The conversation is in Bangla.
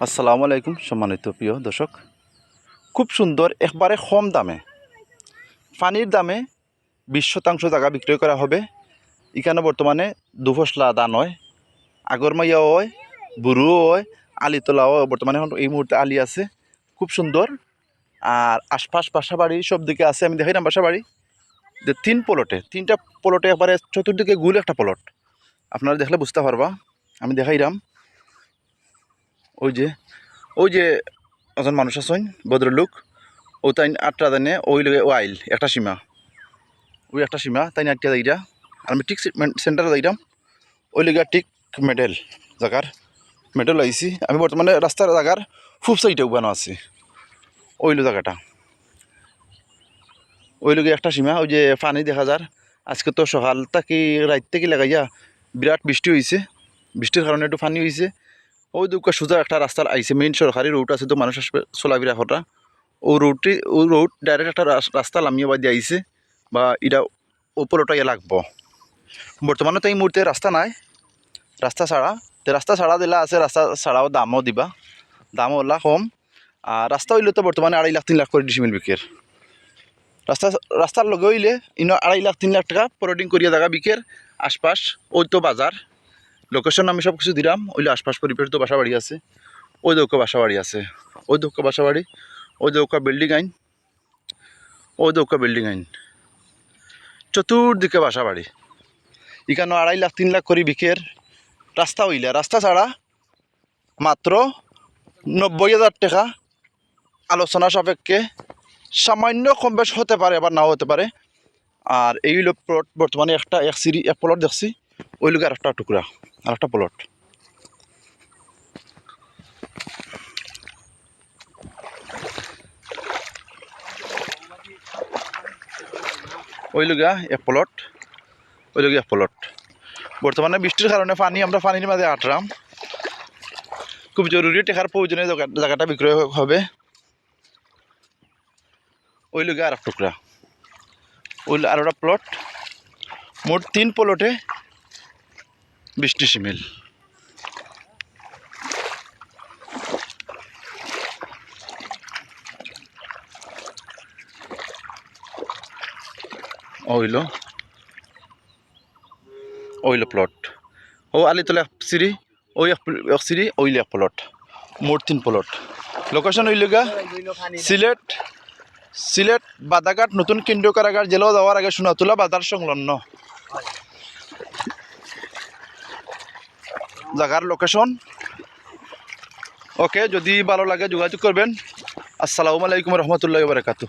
আসসালামু আলাইকুম, সম্মানিত প্রিয় দর্শক। খুব সুন্দর, একবারে কম দামে। পানির দামে বিশ শতাংশ জায়গা বিক্রয় করা হবে। এখানে বর্তমানে দুফসলা দান হয়। আগরমাইয়াও হয় বুড়ুও হয়, আলিতলাও। বর্তমানে এখন এই মুহূর্তে আলি আছে। খুব সুন্দর। আর আশপাশ বাসা বাড়ি সব দিকে আছে। আমি দেখাইলাম বাসা বাড়ি যে তিন পলটে, তিনটা পলটে একবারে চতুর্দিকে গুল একটা পলট। আপনারা দেখলে বুঝতে পারবা। আমি দেখাইলাম ওই যে ওই যে একজন মানুষ আছেন, ভদ্রলোক। ও তাই আটটা জানে ওই লগে ও আইল, একটা সীমা। ওই একটা সীমা তাই আটটা যাইরা আর আমি ঠিক সেন্টারে যাইরাম ওই লগে ঠিক মেডেল জাগার। মেডেল আইছি। আমি বর্তমানে রাস্তার জাগার খুব সাইডে উবানো আছি। ওইলো জায়গাটা ওই লগে একটা সীমা, ওই যে পানি দেখা যার। আজকে তো সকাল থেকে, রাত থেকে লাগাইয়া বিরাট বৃষ্টি হয়েছে বৃষ্টির কারণে একটু পানি হয়েছে ওই দুঃখে সোজা একটা রাস্তার আইছে মেইন সরকারি রুট আছে, তো মানুষ আসবে চলাফেরা করা ও রুটটি ও রুট ডাইরেক্ট একটা রাস- রাস্তা লামিয়ে বাদ দিয়ে আইছে, বা এটা উপরটা ইয়ে লাগবো। বর্তমানে তো এই মুহূর্তে রাস্তা নাই, রাস্তা ছাড়া। তো রাস্তা ছাড়া দিলা আছে, রাস্তা ছাড়াও দামও দিবা। দামও ওলা কম। আর রাস্তা হইলে তো বর্তমানে আড়াই লাখ, তিন লাখ করে ডিসিমিল বিকের। রাস্তা রাস্তার লগে হইলে ইনো আড়াই লাখ, তিন লাখ টাকা পরোডিং করিয়া জায়গা বিকের, আশপাশ ওই তো বাজার। লোকেশন আমি সব কিছু দিলাম ওইলে আশপাশ পরিবেশ তো বাসা বাড়ি আছে, ওই দৌকা বাসা বাড়ি আছে। ওই দৌকা বাসা বাড়ি ওই দৌকা বিল্ডিং আইন, ওই দৌকা বিল্ডিং আইন। চতুর্দিকে বাসা বাড়ি এখানে আড়াই লাখ, তিন লাখ করে বিকের রাস্তা হইলে, রাস্তা ছাড়া মাত্র নব্বই হাজার টাকা আলোচনা সাপেক্ষে সামান্য কম বেশ হতে পারে, আবার নাও হতে পারে। আর এই হলো প্লট বর্তমানে একটা এক সিরি এক প্লট দেখছি, ওই লোক আর একটা টুকরা। আর একটা প্লট ওই লগা এক প্লট ওই লগা এক প্লট বর্তমানে বৃষ্টির কারণে পানি, আমরা পানির মাঝে আটরাম। খুব জরুরি টেকার প্রয়োজনে জায়গা- জায়গাটা বিক্রয় হবে। ওই লগা আর এক টুকরা। ওই আর একটা প্লট মোট তিন প্লটে বৃষ্টি সিমিল ওইল ওইল প্লট ও আলিতলা সিঁড়ি ওই এক সিঁড়ি ওইল এক প্লট মোট তিন প্লট লোকেশন ওইলগা সিলেট সিলেট, বাদাঘাট, নতুন কেন্দ্রীয় কারাগার জেলাও যাওয়ার আগে সোনাতুলা বাজার সংলগ্ন। জায়গার লোকেশন ওকে যদি ভালো লাগে যোগাযোগ করবেন। আসসালামু আলাইকুম রহমতুল্লাহ বারকাতু